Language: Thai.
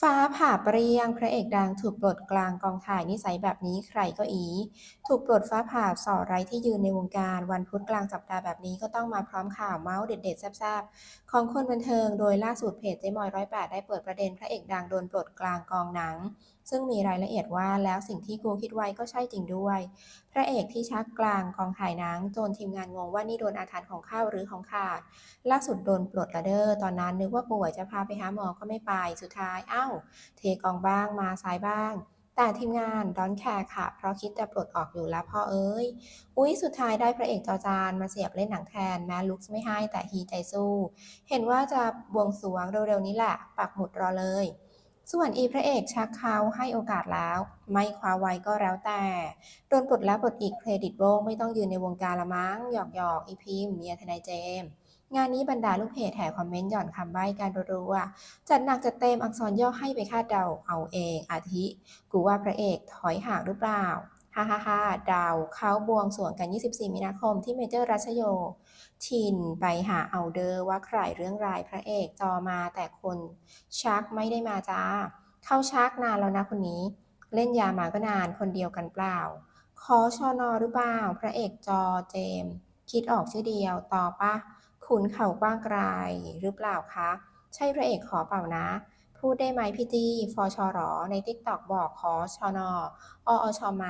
ฟ้าผ่าเปรี้ยง พระเอกดังถูกปลดกลางกองถ่ายนิสัยแบบนี้ใครก็อี ถูกปลดฟ้าผ่าสอไร้ที่ยืนในวงการ วันพุธกลางสัปดาห์แบบนี้ก็ต้องมาพร้อมข่าวเมาส์เด็ดๆแซ่บๆ ของคนบันเทิงโดยล่าสุดเพจเจมอยร้อยแปดได้เปิดประเด็นพระเอกดังโดนปลดกลางกองหนัง ซึ่งมีรายละเอียดว่าแล้วสิ่งที่กูคิดไว้ก็ใช่จริงด้วย พระเอกที่ชักกลางกองถ่ายหนังจนทีมงานงงว่านี่โดนอาถรรพ์ของข้าวหรือของขาด ล่าสุดโดนปลดละเด้อตอนนั้นนึกว่าป่วยจะพาไปหาหมอก็ไม่ไปสุดท้ายอ้าวเทกองบ้างมาซ้ายบ้าง แต่ทีมงานดอนแคร์ค่ะ เพราะคิดจะปลดออกอยู่แล้วพ่อเอ้ย อุ๊ย สุดท้ายได้พระเอกจอจานมาเสียบเล่นหนังแทน แม้ลุคไม่ให้แต่ฮีใจสู้ เห็นว่าจะบวงสรวงเร็วๆนี้แหละ ปักหมุดรอเลย ส่วนอีพระเอกชักเขาให้โอกาสแล้ว ไม่คว้าไว้ก็แล้วแต่ โดนปลดแล้วปลดอีกเครดิตโบงไม่ต้องยืนในวงการละมั้งหยอกหยอกอีพิมเมียทนายเจมส์งานนี้บรรดาลูกเพจแห่คอมเมนต์หย่อนคำใบ้การรัวๆจัดหนักจัดเต็มอักษรย่อให้ไปคาดเดาเอาเองอาทิ กูว่าพระเอกถอยห่างหรือเปล่า ฮ่าฮ่าฮ่าดาวเขาบวงสรวงกัน 24 มีนาคมที่เมเจอร์รัชโยชินไปหาเอาเดอร์ว่าใครเรื่องรายพระเอกจอมาแต่คนชักไม่ได้มาจ้า เข้าชักนานแล้วนะคนนี้ เล่นยามาก็นานคนเดียวกันเปล่าขอชอนอหรือเปล่า พระเอกจอเจม คิดออกชื่อเดียวต่อปะขุนเข่ากว้างไกลหรือเปล่าคะ ใช่พระเอกขอเปล่านะ พูดได้ไหมพี่จี้ฟอชอรอในติ๊กตอกบอกขอชอนอออชอไหม